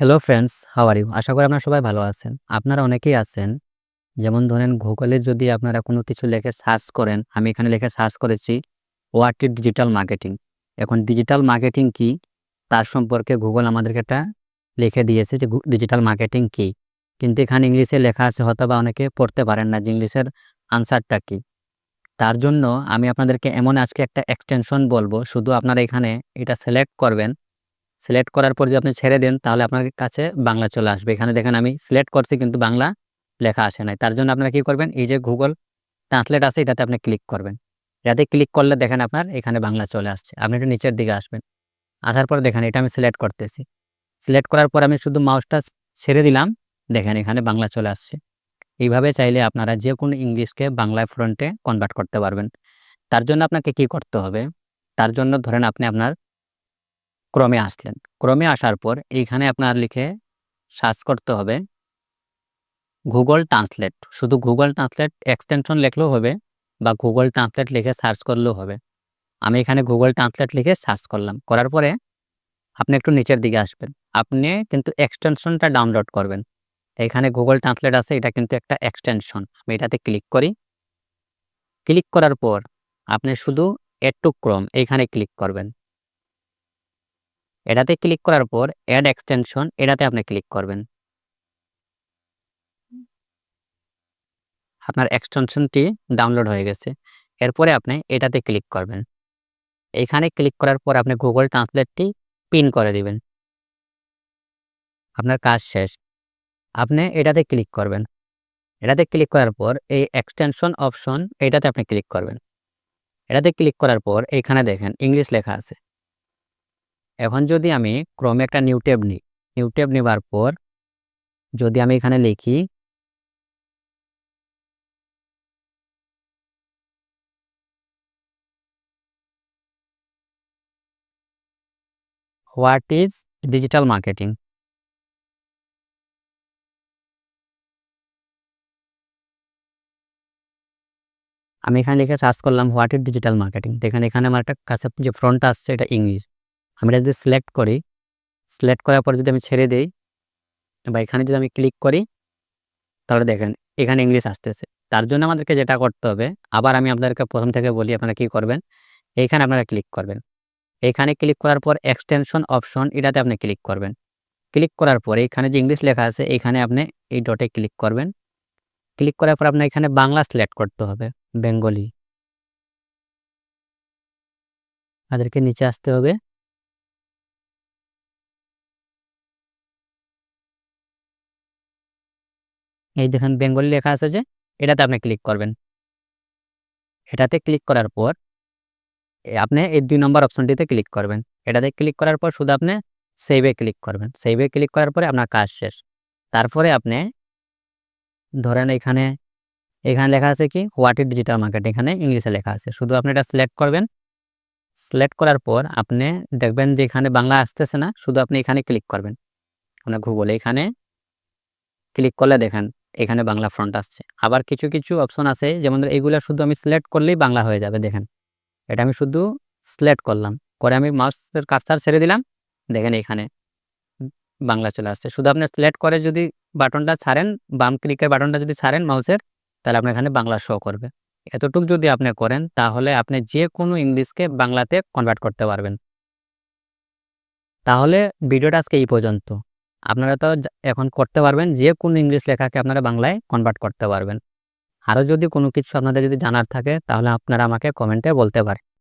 Hello friends how are you আশা করি আপনারা সবাই ভালো আছেন। আপনারা অনেকেই আছেন। যেমন ধরেন গুগলে যদি আপনারা কোনো কিছু লিখে সার্চ করেন, আমি এখানে লিখে সার্চ করেছি ইজ ডিজিটাল মার্কেটিং এখন ডিজিটাল মার্কেটিং কি? তার সম্পর্কে গুগল আমাদেরকে একটা লিখে দিয়েছে যে ডিজিটাল মার্কেটিং কি? কিন্তু এখানে ইংলিশে লেখা আছে হয়তো বা অনেকে পড়তে পারেন না যে ইংলিশের আনসারটা কি। তার জন্য আমি আপনাদেরকে এমন আজকে একটা এক্সটেনশন বলব। শুধু আপনারা এখানে এটা সিলেক্ট করবেন। সিলেক্ট করার পর যদি আপনি ছেড়ে দেন, তাহলে আপনার কাছে বাংলা চলে আসবে। এখানে দেখেন আমি সিলেক্ট করছি কিন্তু বাংলা লেখা আসে নাই। তার জন্য আপনারা কি করবেন? এই যে গুগল ট্রান্সলেট আছে, এটাতে আপনি ক্লিক করবেন। এটাতে ক্লিক করলে দেখেন আপনার এখানে বাংলা চলে আসছে। আপনি একটু নিচের দিকে আসবেন। আসার পর দেখেন এটা আমি সিলেক্ট করতেছি। সিলেক্ট করার পর আমি শুধু মাউসটা ছেড়ে দিলাম। দেখেন এখানে বাংলা চলে আসছে। এইভাবে চাইলে আপনারা যে কোনো ইংলিশকে বাংলায় ফ্রন্টে কনভার্ট করতে পারবেন। তার জন্য আপনাকে কি করতে হবে? তার জন্য ধরেন আপনি আপনার ক্রমে আসলেন। ক্রমে আসার পর এইখানে আপনার লিখে সার্চ করতে হবে গুগল ট্রান্সলেট। শুধু গুগল ট্রান্সলেট এক্সটেনশন লিখলেও হবে বা গুগল ট্রান্সলেট লিখে সার্চ করলেও হবে। আমি এখানে গুগল ট্রান্সলেট লিখে সার্চ করলাম। করার পরে আপনি একটু নিচের দিকে আসবেন। আপনি কিন্তু এক্সটেনশনটা ডাউনলোড করবেন। এখানে গুগল ট্রান্সলেট আছে, এটা কিন্তু একটা এক্সটেনশন। আমি এটাতে ক্লিক করি। ক্লিক করার পর আপনি শুধু এড টু ক্রম এইখানে ক্লিক করবেন। এটাতে ক্লিক করার পর অ্যাড এক্সটেনশন এটাতে আপনি ক্লিক করবেন। আপনার এক্সটেনশনটি ডাউনলোড হয়ে গেছে। এরপরে আপনি এটাতে ক্লিক করবেন। এইখানে ক্লিক করার পর আপনি গুগল ট্রান্সলেটটি পিন করে দিবেন। আপনার কাজ শেষ। আপনি এটাতে ক্লিক করবেন। এটাতে ক্লিক করার পর এই এক্সটেনশন অপশন এটাতে আপনি ক্লিক করবেন। এটাতে ক্লিক করার পর এইখানে দেখেন ইংলিশ লেখা আছে। এখন যদি আমি ক্রমে একটা নিউ ট্যাব নিই নিউ ট্যাব নেবার পর যদি আমি এখানে লিখি হোয়াট ইজ ডিজিটাল মার্কেটিং আমি এখানে লিখে সার্চ করলাম হোয়াট ইজ ডিজিটাল মার্কেটিং দেখেন এখানে আমার একটা কাছে যে ফ্রন্ট আসছে, এটা ইংলিশ। আমি এটা যদি সিলেক্ট করি সিলেক্ট করার পর যদি আমি ছেড়ে দিই, বা এখানে যদি আমি ক্লিক করি, তাহলে দেখেন এখানে ইংলিশ আসতেছে। তার জন্য আমাদেরকে যেটা করতে হবে, আবার আমি আপনাদেরকে প্রথম থেকে বলি আপনারা কি করবেন, এইখানে আপনারা ক্লিক করবেন। এইখানে ক্লিক করার পর এক্সটেনশন অপশন এটাতে আপনি ক্লিক করবেন। ক্লিক করার পর এখানে যে ইংলিশ লেখা আছে এইখানে আপনি এই ডটে ক্লিক করবেন। ক্লিক করার পর আপনার এখানে বাংলা সিলেক্ট করতে হবে বেঙ্গলি আমাদেরকে নিচে আসতে হবে। এই দেখেন, বেঙ্গলি লেখা আছে যে, এটাতে আপনি ক্লিক করবেন। এটাতে ক্লিক করার পর আপনি এই দুই নম্বর অপশনটিতে ক্লিক করবেন। এটাতে ক্লিক করার পর শুধু আপনি সেভে ক্লিক করবেন। সেভে ক্লিক করার পরে আপনার কাজ শেষ। তারপরে আপনি ধরেন এখানে এখানে লেখা আছে কি হোয়াট ডিজিটাল মার্কেট এখানে ইংলিশে লেখা আছে। শুধু আপনি এটা সিলেক্ট করবেন। সিলেক্ট করার পর আপনি দেখবেন যে এখানে বাংলা আসতেছে না, শুধু আপনি এখানে ক্লিক করবেন। আপনার গুগলে এখানে ক্লিক করলে দেখেন এখানে বাংলা ফ্রন্ট আসছে। আবার কিছু কিছু অপশন আছে, যেমন এইগুলো শুধু আমি সিলেক্ট করলেই বাংলা হয়ে যাবে, দেখেন। এটা আমি শুধু সিলেক্ট করলাম। করে আমি মাউসের কাজটার ছেড়ে দিলাম, দেখেন এখানে বাংলা চলে আসছে। শুধু আপনি সিলেক্ট করে যদি বাটনটা ছাড়েন, বাম ক্লিকের বাটনটা যদি ছাড়েন মাউসের তাহলে আপনার এখানে বাংলা শো করবে। এতটুকু যদি আপনি করেন, তাহলে আপনি যে কোনো ইংলিশকে বাংলাতে কনভার্ট করতে পারবেন। তাহলে ভিডিওটা আজকে এই পর্যন্ত। আপনারা তো এখন করতে পারবেন যে কোনো ইংলিশ লেখাকে আপনারা বাংলায় কনভার্ট করতে পারবেন। আরও যদি কোনো কিছু আপনাদের যদি জানার থাকে, তাহলে আপনারা আমাকে কমেন্টে বলতে পারেন।